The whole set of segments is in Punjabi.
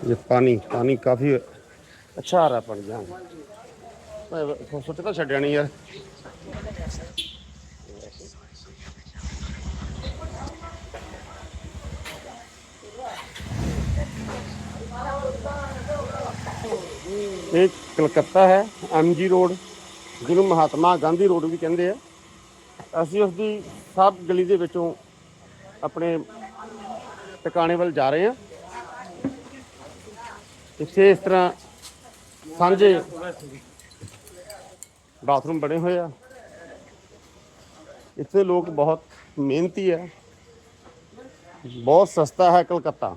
ये पानी पानी काफ़ी अच्छा आ रहा है पानी यहाँ सुट तो छड़िया यार ਇਹ ਕਲਕੱਤਾ ਹੈ ਐਮਜੀ ਰੋਡ ਜਿਹਨੂੰ ਮਹਾਤਮਾ ਗਾਂਧੀ ਰੋਡ ਵੀ ਕਹਿੰਦੇ ਆ। ਅਸੀਂ ਉਸ ਦੀ ਸਭ ਗਲੀ ਦੇ ਵਿੱਚੋਂ ਆਪਣੇ ਟਿਕਾਣੇ ਵੱਲ ਜਾ ਰਹੇ ਹਾਂ। ਇੱਥੇ ਇਸ ਤਰ੍ਹਾਂ ਸਾਂਝੇ ਬਾਥਰੂਮ ਬਣੇ ਹੋਏ ਆ। ਇੱਥੇ ਲੋਕ ਬਹੁਤ ਮਿਹਨਤੀ ਹੈ ਬਹੁਤ ਸਸਤਾ ਹੈ ਕਲਕੱਤਾ।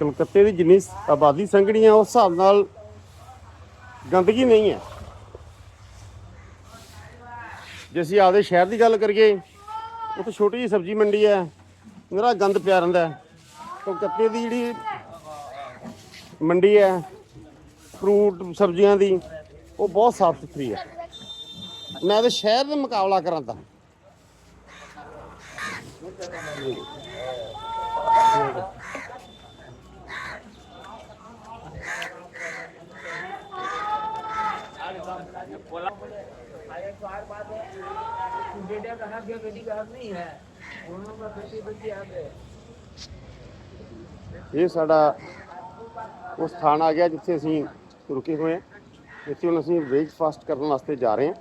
ਕਲਕੱਤੇ ਦੀ ਜਿੰਨੀ ਆਬਾਦੀ ਸੰਘਣੀ ਆ, ਉਸ ਹਿਸਾਬ ਨਾਲ ਗੰਦਗੀ ਨਹੀਂ ਹੈ। ਜੇ ਅਸੀਂ ਆਪਦੇ ਸ਼ਹਿਰ ਦੀ ਗੱਲ ਕਰੀਏ ਉੱਥੇ ਛੋਟੀ ਜੀ ਸਬਜ਼ੀ ਮੰਡੀ ਹੈ, ਮੇਰਾ ਗੰਦ ਪਿਆ ਰਹਿੰਦਾ ਕਲਕੱਤੇ ਦੀ ਜਿਹੜੀ ਮੰਡੀ ਹੈ, ਫਰੂਟ ਸਬਜ਼ੀਆਂ ਦੀ, ਉਹ ਬਹੁਤ ਸਾਫ਼ ਸੁਥਰੀ ਹੈ। ਮੈਂ ਤਾਂ ਸ਼ਹਿਰ ਦੇ ਮੁਕਾਬਲਾ ਕਰਾਂ ਤਾਂ। हर बात है बेटे का हक है बेटी का हक नहीं है दोनों का बेटी बेटी हक है ਇਹ ਸਾਡਾ ਉਹ ਸਥਾਨ ਆ ਗਿਆ ਜਿੱਥੇ ਅਸੀਂ ਰੁਕੇ ਹੋਏ ਹਾਂ ਇੱਥੇ ਹੁਣ ਅਸੀਂ ਬ੍ਰੇਕਫਾਸਟ ਕਰਨ ਵਾਸਤੇ ਜਾ ਰਹੇ ਹਾਂ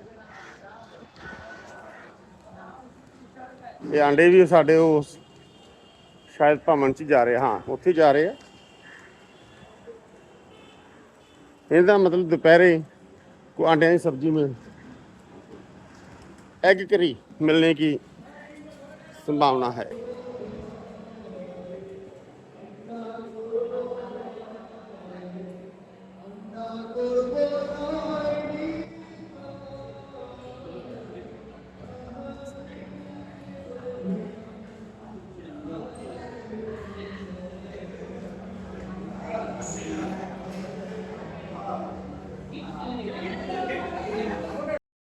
ਇਹ ਆਂਡੇ ਵੀ ਸਾਡੇ ਉਹ ਸ਼ਾਇਦ ਭਵਨ ਚ ਜਾ ਰਹੇ ਹਾਂ ਉੱਥੇ ਜਾ ਰਹੇ ਆ ਇਹਦਾ ਮਤਲਬ ਦੁਪਹਿਰੇ ਕੋ ਆਂਡਿਆਂ ਦੀ ਸਬਜ਼ੀ में एग करी मिलने की संभावना है